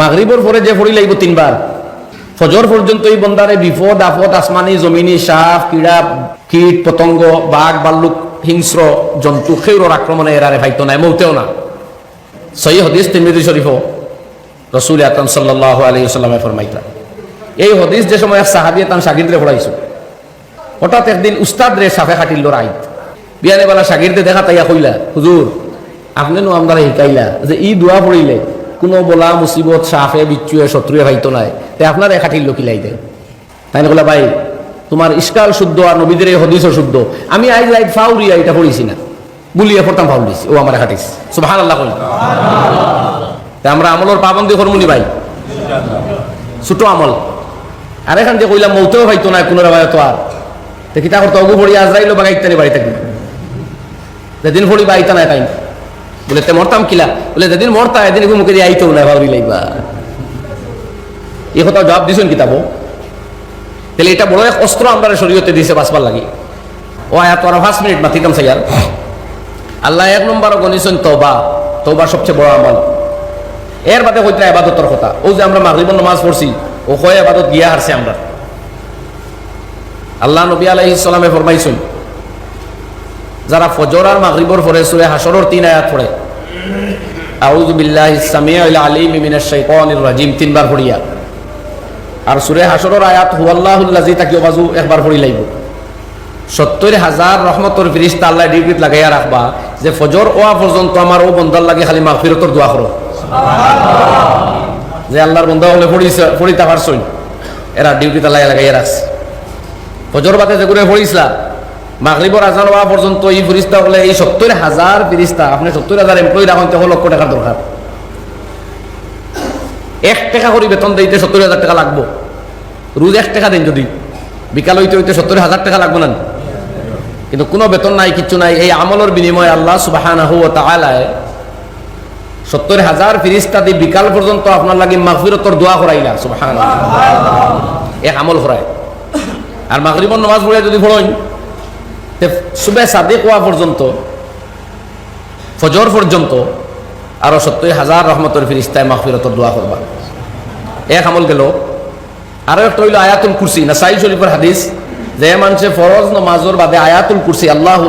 মাগরিবর পরে যে ফড়ি লাগবে তিনবার। ফজর পর্যন্ত এই বন্দারে বিপদ, আপদ, আসমানি, জমিনি, সাপ, কিড়া, কীট, পতঙ্গ, বাঘ, বাল্লুক, হিংস্র, জন্তু খেউর আক্রমণে এরারে ভাইতো নাই, মৌতেও না। সহি হদিস তিরমিজি শরীফ রসুল আতম সাল্লাহ আলী সাল্লামে ফরমাইতা এই হদিস যে সময় এক সাহাবিয়ে তান সাগিদরে পড়াইছো হঠাৎ একদিন উস্তাদ রে সাফে খাটিল রাইত বিয়ানে বেলা সাগিরদে দেখা তাইয়া কইলা হুজুর আপনি নো আমরা শিকাইলা যে ই দোয়া পড়িলে কোনো বলা মুসিবত, সাফে, বিচ্ছুয়ে, শত্রুয়ে ভাইতো নাই। তে আপনার এ খাটিল কিলাই দেয় তাই না ভাই, তোমার ইস্কাল শুদ্ধ আর নবীদের এই হদিসও শুদ্ধ। আমি আইজ লাইট ফাউরিয়া এটা পড়িছি না। বুলিয়া পড়তাম ফাউল দিছি। ও আমার খাটিস সুবহান আল্লাহ কই তা আমরা আমলের পাবন্দি করমুনি ভাই। ছোট আমল। আর এখান যে কইলাম, মৌতেও ভাইতো না কোনো রাবায় তো আর। তে কিতা করতে? অগু পড়ি আজরাইলো বাগাইতে বাড়ি থাকি। যেদিন ফড়ি বাইতা নাই তাই বলে, তে মরতাম কিলা? বলে, যেদিন মরতা, এদিন মুখে দিয়ে আইতেও না ভাবি লাইবা। এই কথা জবাব দিছেন কিতাবো তাহলে এটা বড় এক অস্ত্র আমরা শরীয়তে দিছে বাঁচবার লাগি। ও আয়াত ওরা পাঁচ মিনিট মাতিতাম সাইয়ার আল্লাহ এক নম্বর গণিছেন তবা তবা সবচেয়ে বড় আমল। এর বাদে হইতে আবাদতর কথা। ও যে আমরা মাগরিব নামাজ পড়ছি, ও কয় আবাদত গিয়া হারছে আমরা। আল্লাহ নবী আলাইহি সালামে ফরমাইছেন যারা ফজর আর মাগরিবর পরে সুরে হাসরর তিন আয়াত পড়ে। আউযু বিল্লাহি সামিউল আলিম মিনাশ শাইতানির রাজিম তিনবার পড়িয়া আর। সুরে হাসরর আয়াত হুয়াল্লাহুল্লাজি তাকিও বাজু একবার পড়ি লাইব। সত্তর হাজার রহমতর ফিরিস্তা আল্লাহ ডিগ্রিত লাগাইয়া রাখবা যে ফজর ওয়া পর্যন্ত আমার ও বন্দার লাগে খালি মাগফিরতর দোয়া করো। যে আল্লাহর বন্ধা হলে পড়িছে পড়িতে পারছই। এরা ডিউটিতে লাগাই লাগাইয়া রাখছে। ফজর বাদে যেগুলো পড়িছিলা মাগরিবর আজান হওয়া পর্যন্ত এই ফিরিস্তা হলে এই সত্তর হাজার ফিরিস্তা আপনি সত্তর হাজার এমপ্লয়ি রাখুন তখন লক্ষ টাকার দরকার। এক টাকা করে বেতন দিতে সত্তর হাজার টাকা লাগবো। রোজ এক টাকা দিন যদি। বিকাল হইতে হইতে সত্তর হাজার টাকা লাগবো না। কিন্তু কোনো বেতন নাই, কিচ্ছু নাই। এই আমলের বিনিময়ে আল্লাহ সুবাহান সত্তর হাজার ফিরিস্তা দিয়ে বিকাল পর্যন্ত আপনার লাগে মাগফিরতর দোয়া করাইলা সুবাহান এক আমল করায়। আর মাগরিবর নামাজ পড়ে যদি পড়েন সুবে সাদিক হওয়া পর্যন্ত, ফজর পর্যন্ত, আরও সত্তর হাজার রহমতের ফিরিস্তায় মাহফিরতর দোয়া করবা। এক আমল গেল। আরও একটা হইল আয়াতুল কুরসি না সাই শরীফের হাদিস, যে মানুষে ফরজ নমাজর বাদে আয়াতুল কুরসি, আল্লাহ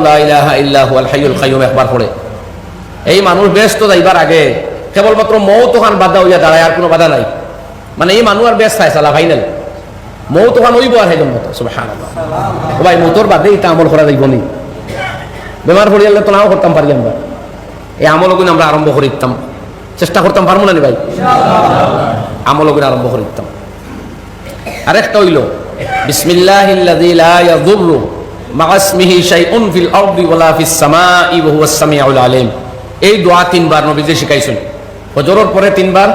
ইল্লাহু আল হাইয়ুল কাইয়ুম একবার পড়ে। এই মানুষ ব্যস্ত যাইবার আগে কেবলমাত্র মৌ তোখান বাধা হইয়া দাঁড়ায়, আর কোনো বাধা নাই। মানে এই মানুষ আর ব্যস্ত হয় সালা ফাইনাল মৌ তোখান হইব আর হেজন মতো সুবহানাল্লাহ। ও ভাই মৌতর বাদে এটা আমল করা যাইব নি? বেমার পড়িয়ালে তো নাও করতাম পারি আমরা এই আমলগুলো আমরা আরম্ভ করে দিতাম। চেষ্টা করতাম পারব না নি ভাই? আমলগুলো আরম্ভ করে দিতাম। আরেকটা হইল বিসমিল্লাহিল্লাযী লা ইয়াযুররু মা ইসমিহি শাইউন ফিল আরদি ওয়ালা ফিস সামাই ওয়া হুয়াস সামিউল আলিম। এই দোয়া তিনবার নবীজি শিখাইছেন ফজরের পরে তিনবার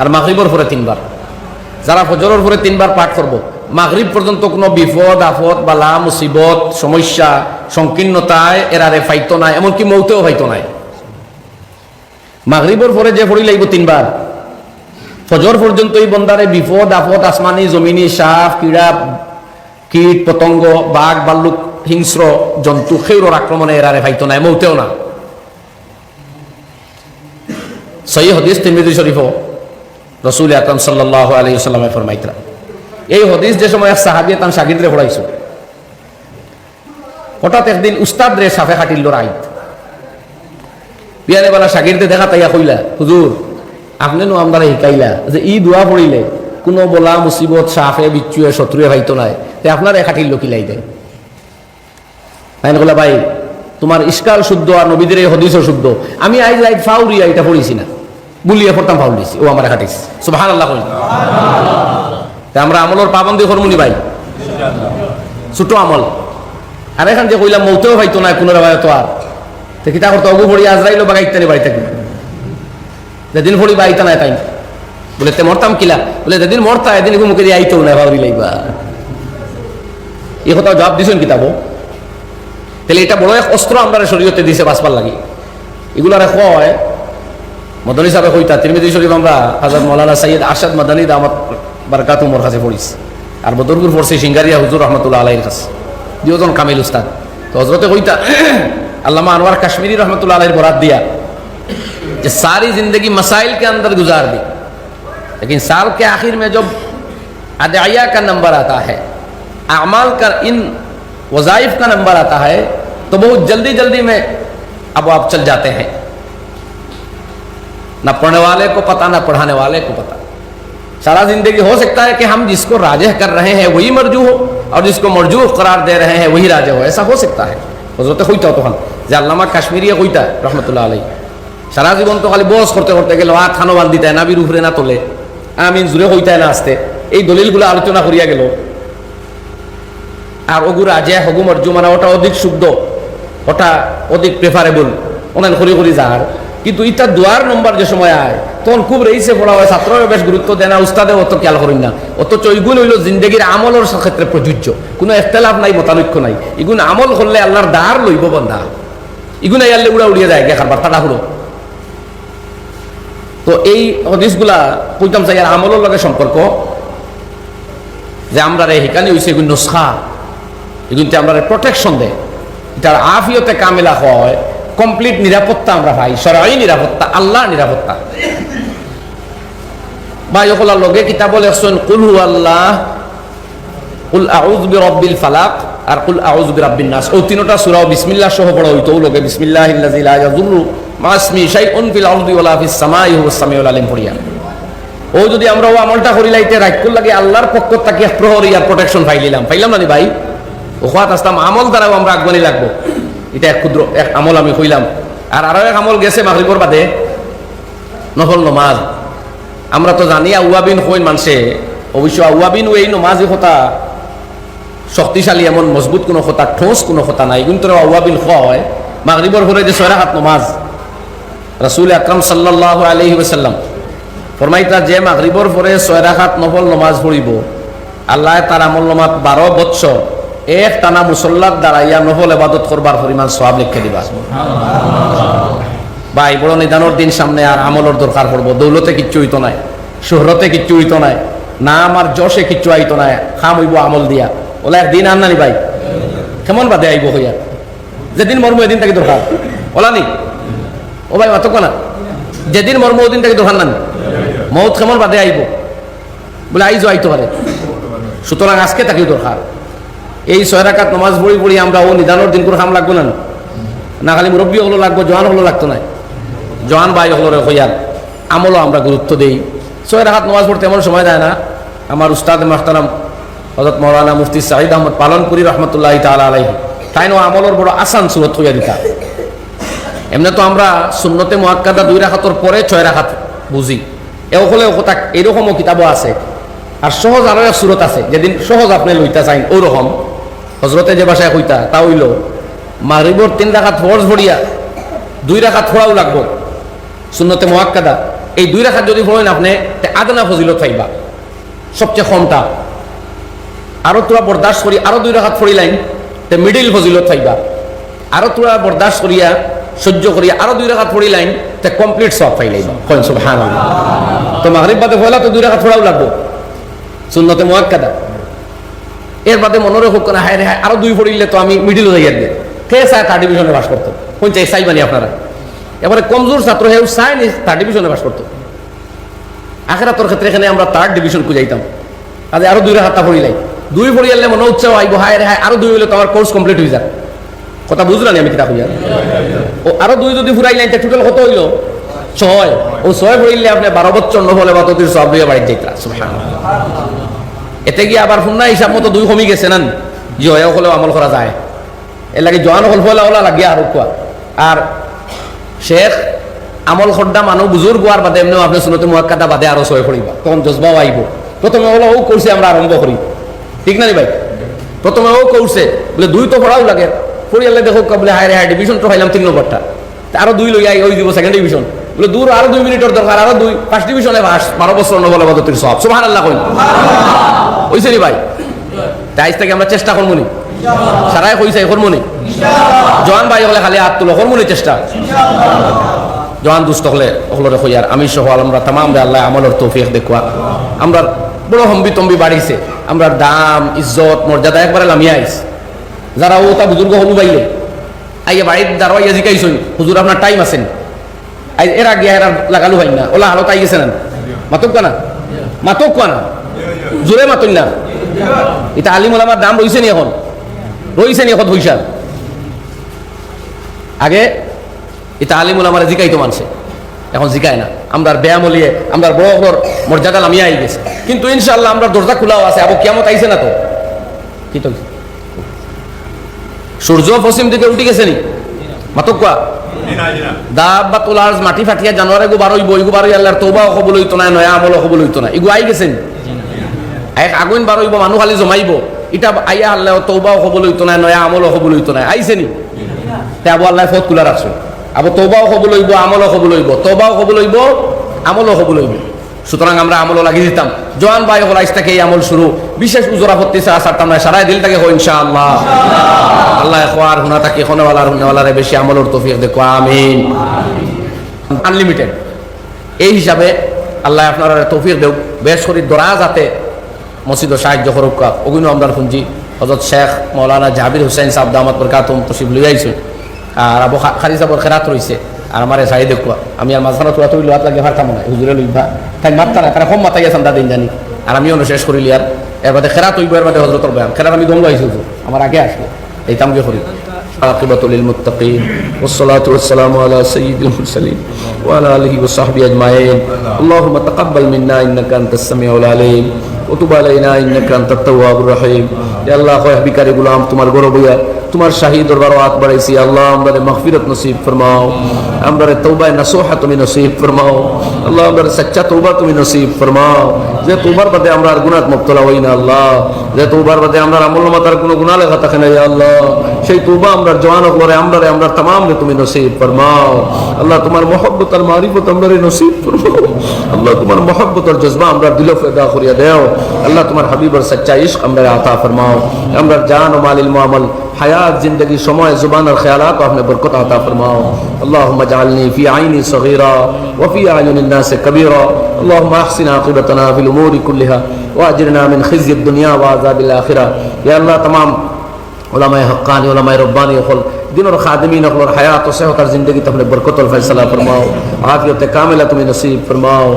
আর মাগরিবের পরে তিনবার। যারা ফজরের পরে তিনবার পাঠ করব মাগরিব পর্যন্ত কোনো বিপদ, আফত বালা মুসিবত, সমস্যা, সংকীর্ণতায় এরারে ফাইতো নাই, এমনকি মৌতেও ফাইতো নাই। মাগরিবর পরে যে পড়ি লাগব তিনবার। ফজর পর্যন্ত এই বন্দারে বিপদ আপদ আসমানি, জমিনি সাপ কিড়া, কীট, পতঙ্গ, বাঘ, বাল্লুক, হিংস্র, জন্তু খেউর আক্রমণে এরারে ফাইতো নাই, মৌতেও না। সহি হদিস তিরমিজি শরীফ রসুল আকরম সাল্লাহ আলী সাল্লামে ফরমাইতরা। এই হদিস যে সময় এক সাহাবিয়ে তান সাগিদরে পড়াইছো হঠাৎ একদিন উস্তাদ রে সাফে খাটিল রাইত বিয়ানে বেলা সাগিরদে দেখা তাইয়া কইলা, হুজুর, আপনি নো আমরা শিকাইলা যে ই দোয়া পড়িলে কোনো বলা মুসিবত সাফে, বিচ্ছুয়ে, শত্রুয়ে ভাইতো নাই। তে আপনার এ খাটিল কিলাই দেয়। তাই না ভাই, তোমার ইস্কাল শুদ্ধ আর নবীদের এই হদিসও শুদ্ধ। আমি আইজ লাইট ফাউরিয়া এটা পড়িছি না। বুলিয়া পড়তাম ফাউল দিছি। ও আমার খাটিস সুবাহান আল্লাহ তা আমরা আমলের পাবন্দি করমুনি ভাই। ছোট আমল। আর এখান যে কইলাম, মৌতেও ভাইতো না, কোনো রাবায় তো আর। তো কিতা করতে, অগু পড়ি আজরাইলো বাগাইতে বাড়ি থাকি যেদিন ফড়ি বাইতা নাই তাই। বলে, তে মরতাম কিলা? বলে, যেদিন মরতা, এদিন মুখে দিয়ে আইতেও না ভাবি লাইবা। এই কথা জবাব দিছেন কিতাবো। তাহলে এটা বড় এক অস্ত্র আমরা শরীয়তে দিছে বাঁচবার লাগি। এগুলার হয় মদনী সাহেব কইতা তিরমিদি শরীফ আমরা হাজার মৌলানা সাইয়দ আসাদ মাদানী দামাত বারকাত উমর কাছে পড়িস আর বদরপুর পড়ছে সিঙ্গারিয়া হুজুর রহমতুল্লাহ আলাইয়ের কাছে দুজন কামিল উস্তাদ তো হজরতে কইতা علامہ انور کشمیری رحمۃ اللہ علیہ برات دیا کہ ساری زندگی مسائل کے اندر گزار دی لیکن سال کے آخر میں جب ادعیہ کا نمبر آتا ہے اعمال کا ان وظائف کا نمبر آتا ہے تو بہت جلدی جلدی میں اب آپ چل جاتے ہیں نہ پڑھنے والے کو پتہ نہ پڑھانے والے کو پتہ सारा जिंदगी हो सकता है कि हम जिसको राजह कर रहे हैं वही मरजू हो और जिसको मरजू करार दे रहे हैं वही राजा हो ऐसा हो सकता है হজরতে হইতা তখন যে আল্লামা কাশ্মীরিয়া কইতা রহমতুল্লাহ আলাই সারা জীবন তো খালি বস করতে করতে গেল হাত খানো বান্ধি দেয় নাবির উপরে না তোলে আমিন জুড়ে হইতায় না আসতে এই দলিলগুলো আলোচনা করিয়া গেল আর ওগু রাজে হগু মর্জু মানে ওটা অধিক শুদ্ধ ওটা অধিক প্রেফারেবল ওনান করি করি যার কিন্তু ইটা দুয়ার নম্বর যে সময় আয়, তখন খুব রেইসে পড়া হয়, ছাত্ররা বেশ গুরুত্ব দেয় না, উস্তাদে অত খেয়াল করেন না। অথচ এইগুলো হইল জিন্দগির আমলের ক্ষেত্রে প্রযোজ্য। কোনো এখতলাফ নাই, মতানৈক্য নাই। এগুন আমল করলে আল্লাহর দ্বার লইব বন্ধা ইগুন আইয়ালে উড়া উড়িয়ে যায় গেখার বার্তাটা হলো তো এই হদিসগুলা কইতাম চাই আর আমলের লগে সম্পর্ক। যে আমরা রে হিকানি হইছে এগুলো নুসখা। এগুলোতে আমরা প্রোটেকশন দেয়। এটার আফিয়তে কামেলা হয়। কমপ্লিট নিরাপত্তা আমরা পাই সরাই নিরাপত্তা, আল্লাহ নিরাপত্তা। বা ইকলার লগে কিতাব লেখছেন, কুল হু আল্লাহ কুল আউজ বি রব্বিল ফালাক আর কুল আউজ বি রাব্বিন নাস ও তিনটা সূরা বিসমিল্লাহ সহ পড়া হইতো। লগে বিসমিল্লাহিল্লাযী লা ইয়াযুররু মা ইসমি শাইউন ফিল আরদি ওয়ালা ফিস সামাই হুয়াস সামিউল আলিম পড়িয়া। ও যদি আমরা ও আমলটা করি লাইতে রাখকুল লাগে আল্লাহর পক্ষ থেকে প্রহরী আর প্রোটেকশন পাইলিলাম পাইলাম না ভাই? ওখাত আসলাম, আমল দ্বারাও আমরা আগুয়ানি লাগবো। এটা এক ক্ষুদ্র এক আমল আমি কইলাম আর আরও এক আমল গেছে মাগরিবর বাদে। নফল নমাজ। আমরা তো জানি আউয়াবিন হইন মানছে। অবশ্য আউয়াবিন এই নমাজি কথা শক্তিশালী এমন মজবুত কোনো কথা ঠোঁস কোনো কথা নাই। কিন্তু আউয়াবিন হয়। মাগরিবর ভরে যে ছয় হাত নমাজ। রাসূল আকরাম সাল্লাল্লাহু আলাইহি ওয়াসাল্লাম ফরমাইতা যে মাগরিবর পরে ছয় রাখাত নফল নমাজ পড়িব, আল্লাহ তার আমল নমাত বারো বৎসর এক টানা মুসল্লার দাঁড়াইয়া নফল এবাদত করবার পরিমাণ সব লিখে দিবা। ভাই, বড় নিদানোর দিন সামনে আর আমলের দরকার পড়ব। দৌলতে কিচ্ছু হইতো নাই, শহরতে কিচ্ছু হইতো নাই না আমার যশে কিচ্ছু আইতো নাই, খাম হইব আমল দিয়া। ওলা একদিন আন নানি ভাই, কেমন বাদে আইব হইয়া? যেদিন মর্ম এদিন তাকে দরকার। ওলা নি? ও ভাই, অত না যেদিন মর্ম ওদিন তাকে দরকার নানি? মৌত কেমন বাদে আইব? বলে আইজো, আইতে পারে। সুতরাং আজকে তাকে দরকার। এই ছয় রাকাত নমাজ পড়ি পড়ি আমরা ও নিদানোর দিন করে খাম লাগবো না। না খালি মুরব্বী হলো লাগবো জোয়ান হলো লাগতো না। জোয়ান বাই হলো রে হইয়ার আমলও আমরা গুরুত্ব দেই। ছয় রাখাত নমাজ পড়তে এমন সময় দেয় না। আমার উস্তাদ মাহতারাম হজরত মৌলানা মুফতি সাহিদ আহমদ পালন করি রহমতুল্লাহ তালা আলাইহি। তাই নো আমলের বড় আসান সুরত হইয়া দিতা। এমনি তো আমরা শূন্যতে মহাক্কাদা দুই রাখাতর পরে ছয় রাখাত বুঝি। এও হলে কথা এরকমও কিতাবও আছে। আর সহজ আরও এক সুরত আছে, যেদিন সহজ আপনি লইতা চাইন, ওরকম। হজরতে যে বাসায় কইতা, তা হইল, মাগরিবর তিন রাখাত ফরজ ভরিয়া, দুই রাখাত ফোড়াও লাগবো। শূন্যতে মহাক্কাদা এই দুই রাখাত যদি ফোড়েন আপনি আদনা ফজিলত পাইবা। সবচেয়ে কমটা। আরও তোরা বরদাস্ত করি, আরও দুই রাখাত ফড়ি লাইন তে মিডিল ফজিলত পাইবা। আরও তোরা বরদাস্ত করিয়া, সহ্য করিয়া, আরও দুই রাখাত ফড়ি লাইন তে কমপ্লিট সব পাই লাইবা কইন, সুবহানাল্লাহ। তো মাগরিব বাদে ফয়লা, তো দুই রাখাত ফোড়াও লাগবো। সুন্নতে মুয়াক্কাদা এর বাদে মনে হোক না, হায় রে, হায়, আরও দুই পড়িলে তো আমি মিডিল হয়ে যাবে কে চায় থার্ড ডিভিশনে বাস করতো? কোন চাই চাই মানে আপনারা। এবারে কমজোর ছাত্র হেউ চাই নি থার্ড ডিভিশনে বাস করতো। আখেরাতর ক্ষেত্রে এখানে আমরা থার্ড ডিভিশন খুঁজাইতাম আজ আরও দুই হাতটা পড়িলাই দুই পড়িয়ালে মনে উৎসাহ আইব, হায় রে, হায়, আরও দুই হইলে তো আমার কোর্স কমপ্লিট হয়ে যাক। কথা বুঝলাম আমি কিতা খুঁজা ও আরও দুই যদি ফুরাইলেন টোটাল কত হইল? ছয়। ও ছয় পড়িলে আপনি বারো বছর নহলে বা তোদের সব দিয়ে বাড়িতে যাইতা এতে গিয়ে আবার শুননা হিসাব মতো দুই কমি গেছে না জি হয় হলেও আমল করা যায়। এর লাগে জোয়ান হল ফলা ওলা লাগিয়া আর কোয়া আর শেখ, আমল খড্ডা মানুহ বুজুর গোয়ার বাদে এমনিও আপনি শুনতে মুয়াক্কাদা বাদে আরও সয় পড়িবা তখন জজবাও আইব প্রথমে হলো ও করছে আমরা আরম্ভ করি ঠিক না নি ভাই? প্রথমে ও করছে বলে দুই তো পড়াও লাগে। পড়িয়ালে দেখো বলে হায় হায় ডিভিশন তো পাইলাম তিন নম্বরটা আরও দুই লইয়া ওই দিব সেকেন্ড ডিভিশন বলে দূর আরও দুই মিনিটের দরকার আরও দুই। ফার্স্ট ডিভিশনে বারো বছর নবল বাদতির সব। সুহান আল্লাহ কইল ওইছে নি ভাই? তাই থেকে আমরা চেষ্টা করব নি। সারাই কইছে করব নি। জওয়ান ভাই হলে খালি হাত তুলো করব নি চেষ্টা। জওয়ান দুষ্ট হলে হলরে হইয়ার আমি সহ আমরা তামাম আল্লাহ আমলের তৌফিক দেখুয়া আমরা বড় হম্বি তম্বি বাড়িছে আমরা দাম, ইজ্জত, মর্যাদা একবারে লামিয়া আইস। যারা ও তা বুজুর্গ হলু বাইলে, আইয়া বাড়ির দাঁড়াইয়া জিকাইছই, হুজুর আপনার টাইম আছেন এর আগে এরা লাগালো হয় না, ওলা হালত আই গেছে না। মাতুক না? মাতক কোয়া না? জোরে মাতন না। এটা আলিম ওলামার দাম রইছে নি এখন? রইছে নি এখন পয়সার আগে এটা আলিম ওলামারে জিকাইতো মানছে। এখন জিকায় না। আমরা ব্যায়াম হলিয়ে আমরা বড় বড় মর্যাদা নামিয়ে আই গেছে। কিন্তু ইনশাল্লাহ আমরা দরজা খোলাও আছে আবার কেমন আইছে না তো? কি তো সূর্য পশ্চিম দিকে উঠে গেছে নি? মাতক কোয়া দাব বা তোলার মাটি ফাটিয়া জানুয়ারি গো বারো ইব ইগো বারো আল্লাহর তৌবা হবল হইতো না নয়া আমল হবল হইতো না ইগো আই গেছেন এক আগুন বারো ইব মানুহ খালি জমাইব। ইটা আইয়া আল্লাহ তৌবা হবল হইতো না নয়া আমল হবল হইতো না আইছে নি? তে আবু আল্লাহ ফত কুলা রাখছো আবু তৌবাও হবল হইব আমলও হবল হইব তৌবাও হবল হইব আমলও হবল হইব সুতরাং আমরা আমলও লাগিয়ে দিতাম জোয়ান ভাই হল আইস থেকে এই আমল শুরু। বিশেষ উজরা হতে সারতাম না সারাই দিল থেকে হো, ইনশাআল্লাহ। আল্লাহ খোয়ার হুনা তাকে খনেওয়ালার হুনেওয়ালারে বেশি আমলের তৌফিক দেখো। আমিন। আনলিমিটেড। এই হিসাবে আল্লাহ আপনার তৌফিক দেব বেশ করি দরা যাতে মসজিদ সাহায্য করুক অগুন আমদার পুঞ্জি হজরত শেখ মৌলানা জাহাবির হুসাইন সাহেব দামাত বরকাতুম তসিব লই আইছো আর আবু খা- খারি সাহেবর খেরাত রয়েছে আর আমার সাই দেখুয়া আমি আর মাঝখানে তোরা তুই লোহাত লাগে ভারতাম না হুজুরে লইবা তাই মাত্রা না তারা কম মাতাই আছেন দাদিন জানি আর আমিও না শেষ করিলি আর এর বাদে খেরাত হইব এর বাদে হজরতর বয়ান খেরাত আমি দমলো আইসি হুজুর আমার আগে আসলো এই তামকে করি عاقبة للمتقين والصلاة والسلام على سيد المرسلين وعلى آله وصحبه أجمعين اللهم تقبل منا إنك أنت السميع العليم ওতুবালাইনা ইন্নাকা আনতাত তাওয়াবুর রহিম। আল্লাহ কয় বিকারী গোলাম তোমার গরবইয়া তোমার শাহী দরবার হাত বাড়াইছি, আল্লাহ আমরা মহফিরত নসিব ফরমাও আমরা তৌবায় নাসোহা তুমি নসিব ফরমাও, আল্লাহ আমরা সচ্চা তৌবা তুমি নসিব ফরমাও। যে তোবার বাদে আমরা আর গুণাত মুক্তলা হই না, আল্লাহ। যে তোবার বাদে আমরা আমল মাতার কোনো গুণা থাকে না আল্লাহ। সেই তোবা আমরা জওয়ান করে আমরা আমরা তামাম তুমি নসিব ফরমাও। আল্লাহ, তোমার মহব্বত আর মারিফত আমরা নসিব ফরমাও। আল্লাহ, তোমার মহব্বত আর জজবা আমরা দিল ফেদা করিয়া দেও। আল্লাহ, তোমার হাবিবর সচ্চা ইশক আমরা আতা ফরমাও। আমরা জান ও মালিল মুআমাল হায়া زندگی شمع زبان اور خیالات کو اپنے برکت عطا فرماؤ اللهم اجعلني في عيني صغيرا وفي اعين الناس كبيرا اللهم احسن عاقبتنا في الامور كلها واجرنا من خزي الدنيا وعذاب الاخره يا الله تمام ওলামায় হকানি ওলামায় রব্বানি হল দিনর খাদমিন হল হায়াত, ও সেহতার জিন্দগি তুমি বরকতল ফেসলা ফরমাও। আফিয়তে কামেলা তুমি নসিব ফরমাও।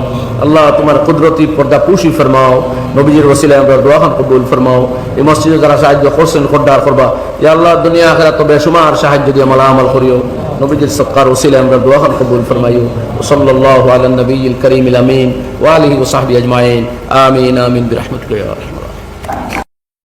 আল্লাহ তোমার কুদরতি পর্দা পুষি ফরমাও। নবীজির ওসিলা আমরা দোয়াখান কবুল ফরমাও। এই মসজিদে যারা সাহায্য করছেন, খোদ্দার করবা, ইয়া আল্লাহ দুনিয়া আখেরা তো সুমার সাহায্য দিয়ে মালা আমল করিও। নবীজির সৎকার ওসিলা আমরা দোয়াখান কবুল ফরমাইও। সাল্লাল্লাহু আলা নবীল করিম আমিন। ওয়া আলিহি আজমাইন। আমিন আমিন, বিরহমাতিকা ইয়া রাহমান।